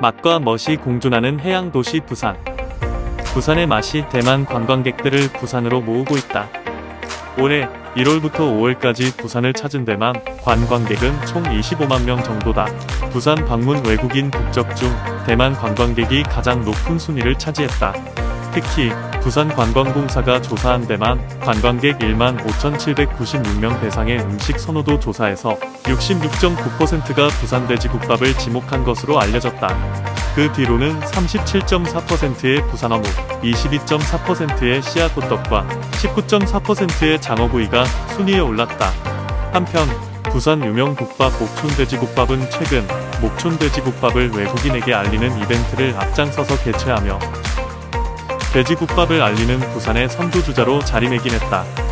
맛과 멋이 공존하는 해양 도시 부산. 부산의 맛이 대만 관광객들을 부산으로 모으고 있다. 올해 1월부터 5월까지 부산을 찾은 대만 관광객은 총 25만 명 정도다. 부산 방문 외국인 국적 중 대만 관광객이 가장 높은 순위를 차지했다. 특히 부산 관광공사가 조사한 데만 관광객 1만 5,796명 대상의 음식 선호도 조사에서 66.9%가 부산 돼지국밥을 지목한 것으로 알려졌다. 그 뒤로는 37.4%의 부산 어묵, 22.4%의 씨앗 호떡과 19.4%의 장어구이가 순위에 올랐다. 한편 부산 유명 국밥 목촌 돼지국밥은 최근 목촌 돼지국밥을 외국인에게 알리는 이벤트를 앞장서서 개최하며 돼지국밥을 알리는 부산의 선두주자로 자리매김했다.